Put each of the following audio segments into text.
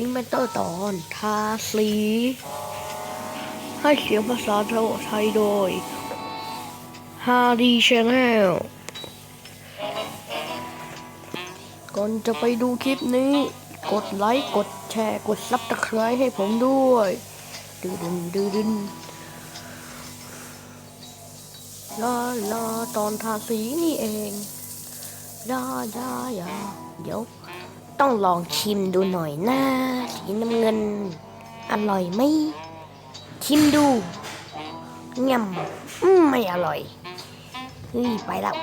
พิงค์แพนเตอร์ตอนทาสี ให้เสียงภาษาไทยโดยฮาดีชแนลก่อนจะไปดูคลิปนี้ กดไลค์ กดแชร์ กดซับสไครต์ให้ผมด้วยดืดึนดืดึนลาลาตอนทาสีนี่เองลาลาลาเดี๋ยว ต้องลองชิมดูหน่อยนะสีน้ำเงิน อร่อยไหมชิมดูงำอืมไม่อร่อยเฮ้ยไปแล้ว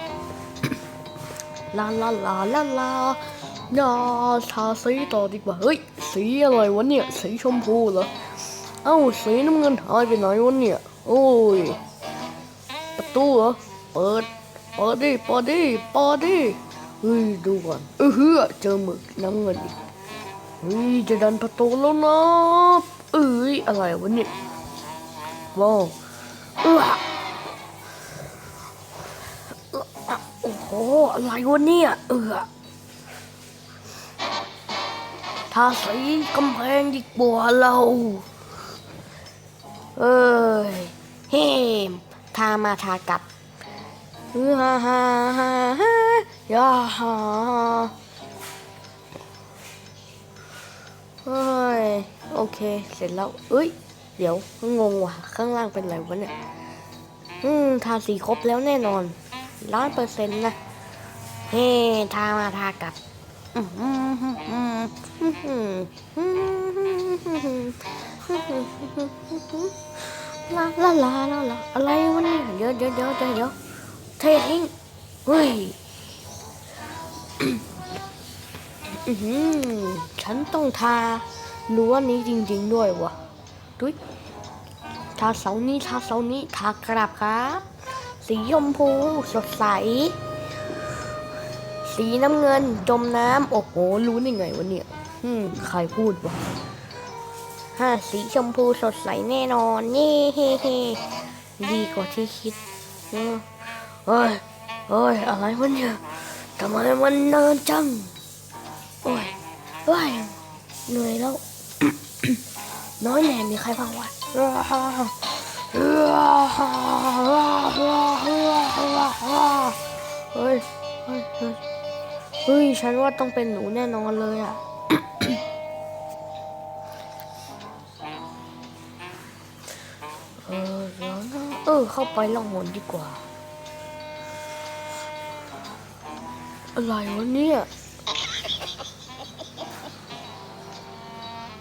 ลาลาลาลาลาลาทาสีต่อดีกว่าเฮ้ยสีอะไรวะเนี่ยสีชมพูเหรอเอ้าสีน้ำเงินหายไปไหนวะเนี่ยโอ้ยประตูเหรอเปิดเปิดดิเปิดดิเปิดดิ เฮ้ยดูก่อนเออเฮ้อเจอหมึกน้ำเงินอีกเฮ้ยจะดันประตูแล้วนะเอ้ยอะไรวะเนี่ยว้าวเออโอ้โหอะไรวะเนี่ยเออทาสีกำแพงดีกว่าเราเอ้ยเฮ้มทามาทากลับฮ่าฮ่าฮ่า อย่เฮ้ยโอเค เสร็จแล้วเอ้ย เดี๋ยวงงว่ะ ข้างล่างเป็นอะไรวะเนี่ย อืม ทาสีครบแล้วแน่นอนร้อยเปอร์เซ็นต์นะ เฮ้ ทามาทากับลาลาลาลาอะไรวะเนี่ยเดี๋ยวเดี๋ยวเดี๋ยวเดี๋ยวเททิ้งเฮ้ย ฉันต้องทารั้วนี้จริง ๆ ด้วยวะดุยทาเสานี้ทาเสานี้ทากราบครับ สีชมพูสดใส สีน้ำเงินจมน้ำโอ้โหรู้ได้ไงวะเนี่ยอืมใครพูดวะฮ่าสีชมพูสดใสแน่นอนนี่เฮ้เฮดีกว่าที่คิดเฮ้ยเฮ้ยอะไรวะเนี่ย ทำไมมันนินจัง โอ้ยโอ้ยเหนื่อยแล้ว น้อยแหน่มีใครบ้างวะเฮ้ยเฮ้ยเฮ้ยเฮ้ยฉันว่าต้องเป็นหนูแน่นอนเลยอะเออเดี๋ยวนะเออเข้าไปล่องหนดีกว่า อะไรวะเนี่ย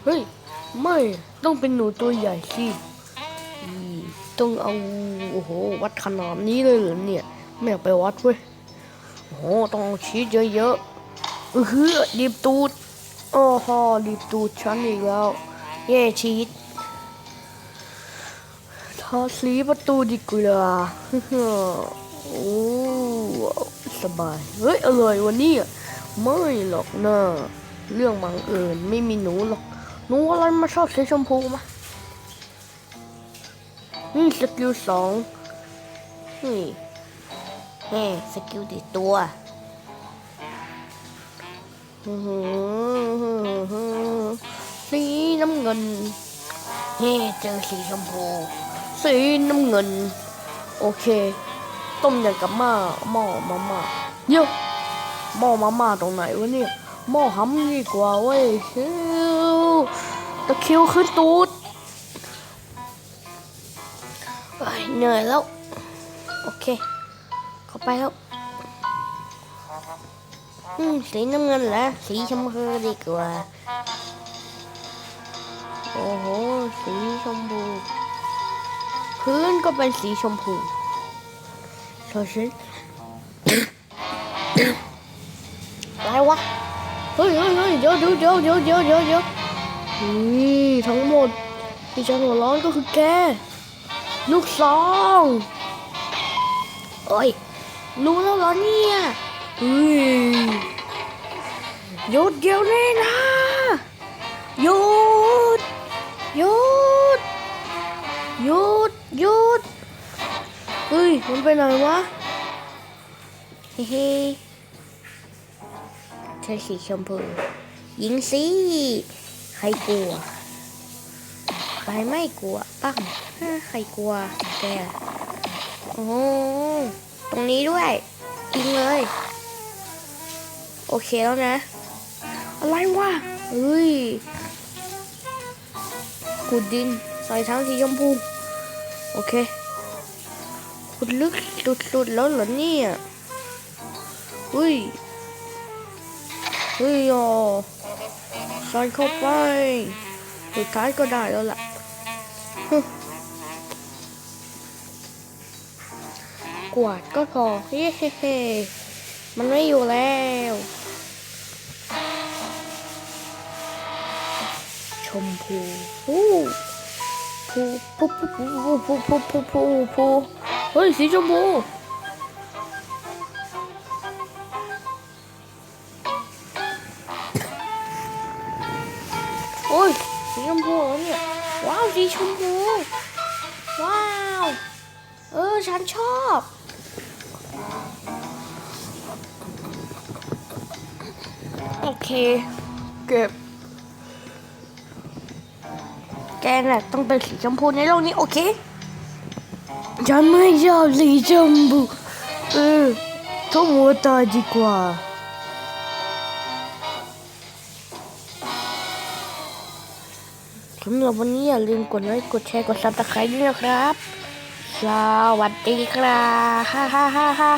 เฮ้ย ไม่ต้องเป็นหนูตัวใหญ่สิต้องเอา โอ้โห วัดขนาดนี้เลยเหรอเนี่ย ไม่อยากไปวัดเว้ย โอ้โห ต้องเอาชีสเยอะๆเออฮือดีบตูดโอ้โหดีบตูดฉันอีกแล้ว เย่ชีสทาสีประตูดีกว่าโอ้ สบาย เฮ้ย อร่อยวะเนี่ยไม่หรอกนะเรื่องบังเอิญไม่มีหนูหรอก หนูอะไรมาชอบสีชมพูมานี่สกิลสองนี่เฮ้สกิลติดตัวสีน้ำเงินเฮ้เจอสีชมพู สีน้ำเงิน โอเค ต้มยำกับหม้อหม้อมาม่าเยอะหม้อมาม่าตรงไหนวะเนี่ยหม้อหำดีกว่าเว้ยชิวตะคิวขึ้นตูดเอ้ยเหนื่อยแล้ว โอเค เข้าไปแล้วอืมสีน้ำเงินแล้วสีชมพูดีกว่า โอ้โห สีชมพู พื้นก็เป็นสีชมพู โซชิอะไรวะ เฮ้ยเฮ้ยเฮ้ยเดี๋ยวเดี๋ยวเดี๋ยวเดี๋ยวเดี๋ยวเดี๋ยวเดี๋ยวนี่ทั้งหมดที่ฉันหัวร้อนก็คือแก ลูกซองโอ้ย รู้แล้วเหรอเนี่ยเฮ้ยหยุดเดี๋ยวนี้นะหยุด มันไปไหนวะ เฮ้เฮ้ใช้สีชมพูยิงสิใครรกลัว ใครไม่กลัวปั้งฮะใครกลัวแกโอ้โหตรงนี้ด้วยยิงเลย โอเคแล้วนะ อะไรวะเฮ้ยขุดดินใส่ทั้งสีชมพู โอเค ขุดลึกสุดๆแล้วเหรอเนี่ยเฮ้ยเฮ้ยอ๋อใส่เข้าไปสุดท้ายก็ได้แล้วล่ะกวาดก็พอเย้เฮ้เฮ้มันไม่อยู่แล้ว ชมพูพูพูพูพูพูพูพูพูพูพู เฮ้ย สีชมพูโอ้ย สีชมพูแล้วเนี่ย ว้าว สีชมพู ว้าว เออ ฉันชอบโอเค เก็บ แกน่ะต้องเป็นสีชมพูในโลกนี้ โอเค ฉันไม่ชอบสีชมพูเออทุ่มหัวตายดีกว่า สำหรับวันนี้อย่าลืมกดไลค์กดแชร์กดซับสไครต์ด้วยนะครับ สวัสดีครับฮ่าฮ่าฮ่าฮ่า